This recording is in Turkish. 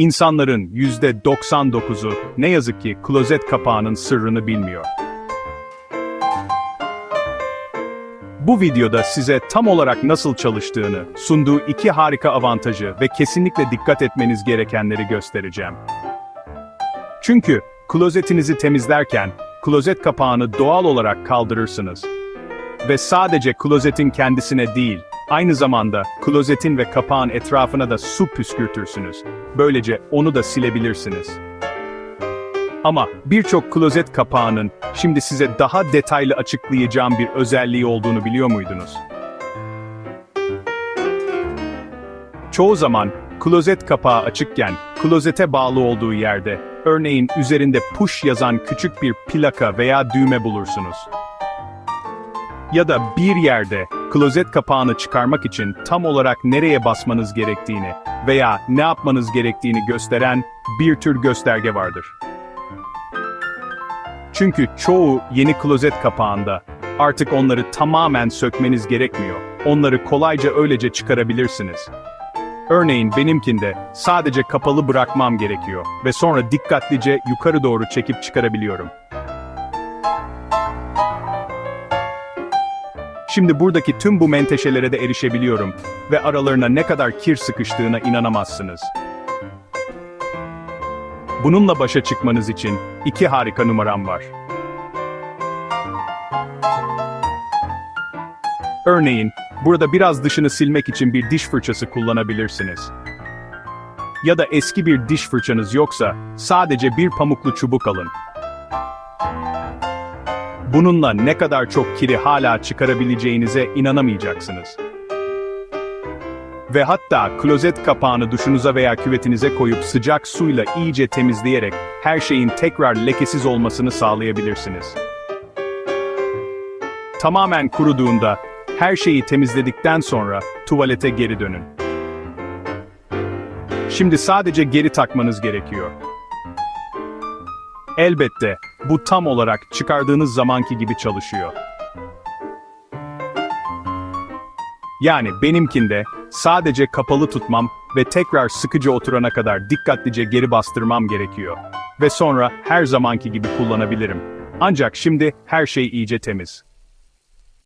İnsanların %99'u ne yazık ki klozet kapağının sırrını bilmiyor. Bu videoda size tam olarak nasıl çalıştığını, sunduğu iki harika avantajı ve kesinlikle dikkat etmeniz gerekenleri göstereceğim. Çünkü klozetinizi temizlerken klozet kapağını doğal olarak kaldırırsınız. Ve sadece klozetin kendisine değil, aynı zamanda klozetin ve kapağın etrafına da su püskürtürsünüz. Böylece onu da silebilirsiniz. Ama birçok klozet kapağının şimdi size daha detaylı açıklayacağım bir özelliği olduğunu biliyor muydunuz? Çoğu zaman klozet kapağı açıkken klozete bağlı olduğu yerde, örneğin üzerinde push yazan küçük bir plaka veya düğme bulursunuz. Ya da bir yerde klozet kapağını çıkarmak için tam olarak nereye basmanız gerektiğini veya ne yapmanız gerektiğini gösteren bir tür gösterge vardır. Çünkü çoğu yeni klozet kapağında artık onları tamamen sökmeniz gerekmiyor. Onları kolayca öylece çıkarabilirsiniz. Örneğin benimkinde sadece kapalı bırakmam gerekiyor ve sonra dikkatlice yukarı doğru çekip çıkarabiliyorum. Şimdi buradaki tüm bu menteşelere de erişebiliyorum ve aralarına ne kadar kir sıkıştığına inanamazsınız. Bununla başa çıkmanız için iki harika numaram var. Örneğin, burada biraz dışını silmek için bir diş fırçası kullanabilirsiniz. Ya da eski bir diş fırçanız yoksa, sadece bir pamuklu çubuk alın. Bununla ne kadar çok kiri hala çıkarabileceğinize inanamayacaksınız. Ve hatta klozet kapağını duşunuza veya küvetinize koyup sıcak suyla iyice temizleyerek her şeyin tekrar lekesiz olmasını sağlayabilirsiniz. Tamamen kuruduğunda her şeyi temizledikten sonra tuvalete geri dönün. Şimdi sadece geri takmanız gerekiyor. Elbette bu tam olarak çıkardığınız zamanki gibi çalışıyor. Yani benimkinde sadece kapalı tutmam ve tekrar sıkıca oturana kadar dikkatlice geri bastırmam gerekiyor. Ve sonra her zamanki gibi kullanabilirim. Ancak şimdi her şey iyice temiz.